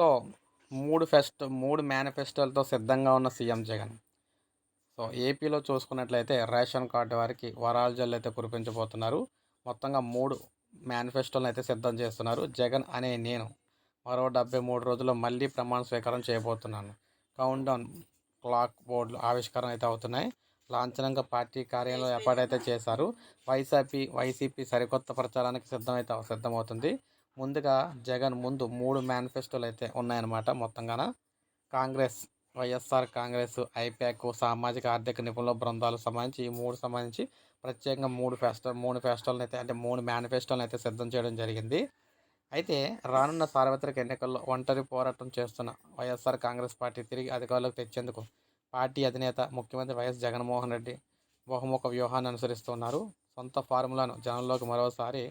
So మూడు pest మూడు మేనిఫెస్టోలతో సిద్ధంగా ఉన్న సీఎం జగన్. సో ఏపీలో చూసుకున్నట్లయితే రేషన్ కార్డు వారికి వరాల జల్లు అయితే కురిపించబోతున్నారు. మొత్తంగా మూడు మేనిఫెస్టోలను అయితే సిద్ధం చేస్తున్నారు. జగన్ అనే నేను మరో డెబ్బై మూడు రోజుల్లో మళ్ళీ ప్రమాణ స్వీకారం చేయబోతున్నాను. కౌంట్ డౌన్ క్లాక్ బోర్డులు ఆవిష్కరణ అయితే అవుతున్నాయి. లాంఛనంగా పార్టీ కార్యాలయంలో ఏర్పాటైతే చేశారు. వైసీపీ వైసీపీ సరికొత్త ప్రచారానికి సిద్ధమైతే సిద్ధమవుతుంది. ముందుగా జగన్ ముందు మూడు మేనిఫెస్టోలు అయితే ఉన్నాయన్నమాట మొత్తంగాన. కాంగ్రెస్ వైఎస్ఆర్ కాంగ్రెస్ ఐప్యాక్ సామాజిక ఆర్థిక నిపుణుల బృందాలకు సంబంధించి ఈ మూడు సంబంధించి ప్రత్యేకంగా మూడు ఫెస్టల్ మూడు ఫెస్టోలను అయితే అంటే మూడు మేనిఫెస్టోలను అయితే సిద్ధం చేయడం జరిగింది. అయితే రానున్న సార్వత్రిక ఎన్నికల్లో ఒంటరి పోరాటం చేస్తున్న వైఎస్ఆర్ కాంగ్రెస్ పార్టీ తిరిగి అధికారంలోకి తెచ్చేందుకు పార్టీ అధినేత ముఖ్యమంత్రి వైఎస్ జగన్మోహన్ రెడ్డి బహుముఖ వ్యూహాన్ని అనుసరిస్తున్నారు. సొంత ఫార్ములాను జనంలోకి మరోసారి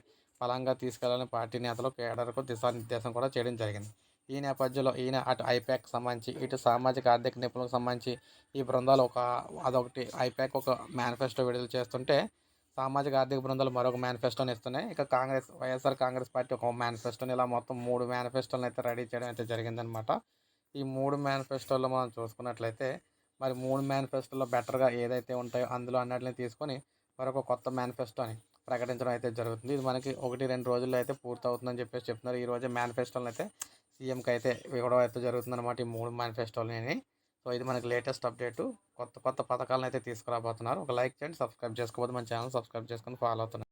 బలంగా తీసుకెళ్ళాలని పార్టీ నేతలు కేడర్కు దిశానిర్దేశం కూడా చేయడం జరిగింది. ఈ నేపథ్యంలో ఈయన అటు ఐపాక్ సంబంధించి ఇటు సామాజిక ఆర్థిక నిపుణులకు సంబంధించి ఈ బృందాలు ఒక అదొకటి ఐపాక్ ఒక మేనిఫెస్టో విడుదల చేస్తుంటే సామాజిక ఆర్థిక బృందాలు మరొక మేనిఫెస్టోని ఇస్తున్నాయి. ఇక కాంగ్రెస్ వైఎస్ఆర్ కాంగ్రెస్ పార్టీ ఒక మేనిఫెస్టోని ఇలా మొత్తం మూడు మేనిఫెస్టోలను అయితే రెడీ చేయడం అయితే జరిగిందనమాట ఈ మూడు మేనిఫెస్టోల్లో మనం చూసుకున్నట్లయితే మరి మూడు మేనిఫెస్టోల్లో బెటర్గా ఏదైతే ఉంటాయో అందులో అన్నిటిని తీసుకొని మరొక కొత్త మేనిఫెస్టోని ప్రకటించడం అయితే జరుగుతుంది. ఇది మనకి ఒకటి రెండు రోజుల్లో అయితే పూర్తవుతుందని చెప్పేసి చెప్తున్నారు. ఈరోజు రోజే మేనిఫెస్టోలను అయితే సీఎంకి అయితే ఇవ్వడం అయితే జరుగుతుందన్నమాట ఈ మూడు మేనిఫెస్టోలని సో ఇది మనకి లేటెస్ట్ అప్డేటు కొత్త కొత్త పథకాలను అయితే తీసుకురాబోతున్నారు. ఒక లైక్ చేయండి సబ్స్క్రైబ్ చేసుకోవద్దు మన ఛానల్ సబ్స్క్రైబ్ చేసుకొని ఫాలో అవుతున్నారు